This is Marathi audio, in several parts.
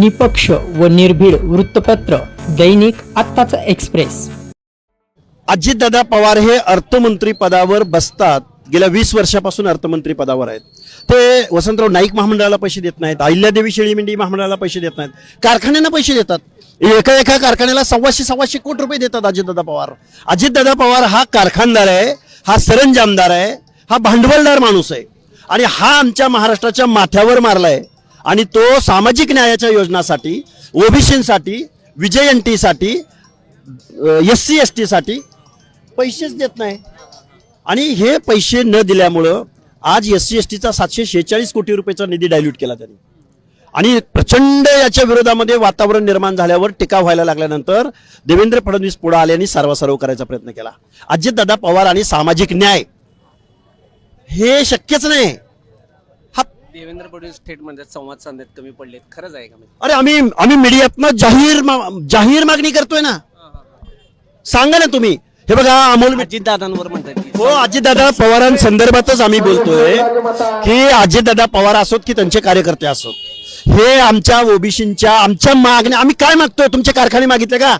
निपक्ष व निर्भीड वृत्तपत्र दैनिक आत्ताचा एक्सप्रेस. अजितदादा पवार हे अर्थमंत्री पदावर बसतात. गेल्या वीस वर्षापासून अर्थमंत्री पदावर आहेत. ते वसंतराव नाईक महामंडळाला पैसे देत नाहीत अहिल्यादेवी शेळीमेंढी महामंडळाला पैसे देत नाहीत. कारखान्यांना पैसे देतात. एका एका कारखान्याला सव्वाशे सव्वाशे कोटी रुपये देतात अजितदादा पवार. अजितदादा पवार हा कारखानदार आहे हा सरंजामदार आहे हा भांडवलदार माणूस आहे. आणि हा आमच्या महाराष्ट्राच्या माथ्यावर मारलाय. आणि तो सामाजिक न्यायाच्या योजनासाठी ओबीसीसाठी विजयंतीसाठी एस सी एस टीसाठी पैसेच देत नाही. आणि हे पैसे न दिल्यामुळं आज एस सी एस टीचा सातशे शेहेचाळीस कोटी रुपयाचा निधी डायल्यूट केला त्यांनी. आणि प्रचंड याच्या विरोधामध्ये वातावरण निर्माण झाल्यावर टीका व्हायला लागल्यानंतर देवेंद्र फडणवीस पुढे आले आणि सर्वसर्व करायचा प्रयत्न केला. अजितदादा पवार आणि सामाजिक न्याय हे शक्यच नाही. देवेंद्र फडणवीस थेट म्हणतात संवाद साधण्यात कमी पडलेत. खरंच आहे का म्हणजे? अरे आम्ही आम्ही मीडियातनं जाहीर मा- जाहीर मागणी करतोय ना. सांगा ना तुम्ही. हे बघा अमोल अजितदादांवर म्हणतात की हो अजितदादा पवारांसंदर्भातच आम्ही बोलतोय की अजितदादा पवार असोत की त्यांचे कार्यकर्ते असोत. हे आमच्या ओबीसीच्या आमच्या मागण्या आम्ही काय मागतोय तुमचे कारखाने मागितले का?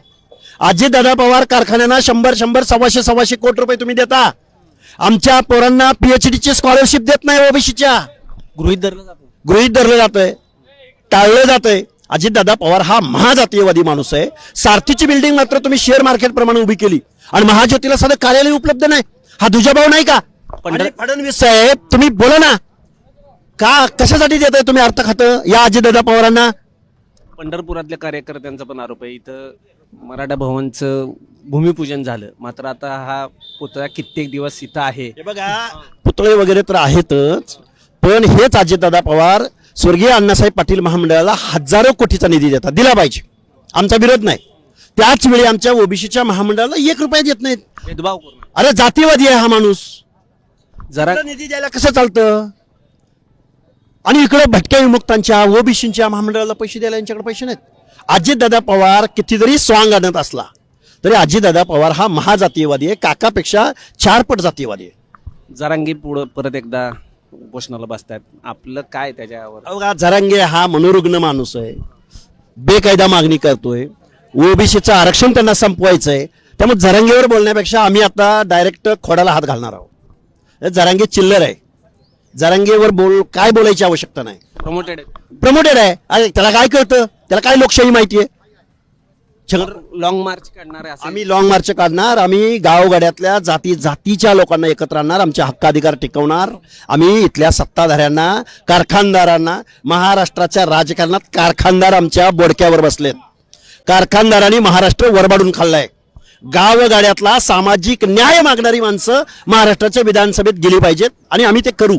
अजितदादा पवार कारखान्यांना शंभर शंभर सव्वाशे सव्वाशे कोटी रुपये तुम्ही देता. आमच्या पोरांना पीएचडी ची स्कॉलरशिप देत नाही ओबीसीच्या. गृहित धरलं जातं गृहित धरलं जातंय. टाळलं जातंय. अजितदादा पवार हा महाजातीयवादी माणूस आहे. सारथीची बिल्डिंग मात्र तुम्ही शेअर मार्केट प्रमाणे उभी केली. आणि महाज्योतीला साधं कार्यालय उपलब्ध नाही. हा दुजाभाव नाही का? पंढर- फडणवीस साहेब तुम्ही बोला ना. का कशासाठी देताय तुम्ही अर्थ खातं या अजितदादा पवारांना? पंढरपुरातल्या कार्यकर्त्यांचा पण आरोप आहे. इथं मराठा भवनचं भूमिपूजन झालं. मात्र आता हा पुतळा कित्येक दिवस इथं आहे. हे बघा पुतळे वगैरे तर आहेतच. पण हेच अजितदादा पवार स्वर्गीय अण्णासाहेब पाटील महामंडळाला हजारो कोटीचा निधी देतात. दिला पाहिजे. आमचा विरोध नाही. त्याच वेळी आमच्या ओबीसीच्या महामंडळाला एक रुपया देत नाहीत. भेदभाव करून अरे जातीवादी आहे हा माणूस. जरा निधी द्यायला कसं चालतं? आणि इकडे भटक्या विमुक्तांच्या ओबीसीच्या महामंडळाला पैसे द्यायला यांच्याकडे पैसे नाहीत. अजितदादा पवार किती जरी स्वांग आणत असला तरी अजितदादा पवार हा महाजातीयवादी आहे काकापेक्षा चारपट जातीयवादी आहे. जरांगी पुढं परत एकदा. उपोषणाला बसतात. आपलं काय त्याच्यावर? अवघा झरांगे हा मनोरुग्ण माणूस आहे. बेकायदा मागणी करतोय. ओबीसीचं आरक्षण त्यांना संपवायचं आहे त्यामुळे झरांगेवर बोलण्यापेक्षा आम्ही आता डायरेक्ट खोडाला हात घालणार आहोत. झरांगे चिल्लर आहे. झरांगेवर बोल काय बोलायची आवश्यकता नाही. प्रमोटेड प्रमोटेड आहे. अरे त्याला काय कळतं? त्याला काय लोकशाही माहिती आहे? लॉंग मार्च काढणार आहे आम्ही लॉंग मार्च काढणार आम्ही गावगाड्यातल्या जाती जातीच्या लोकांना एकत्र आणणार आमचे हक्काधिकार टिकवणार आम्ही इथल्या सत्ताधाऱ्यांना कारखानदारांना महाराष्ट्राच्या राजकारणात कारखानदार आमच्या बोडक्यावर बसलेत. कारखानदारांनी महाराष्ट्र वरबाडून खाल्लाय. गावगाड्यातला सामाजिक न्याय मागणारी माणसं महाराष्ट्राच्या विधानसभेत गेली पाहिजेत आणि आम्ही ते करू.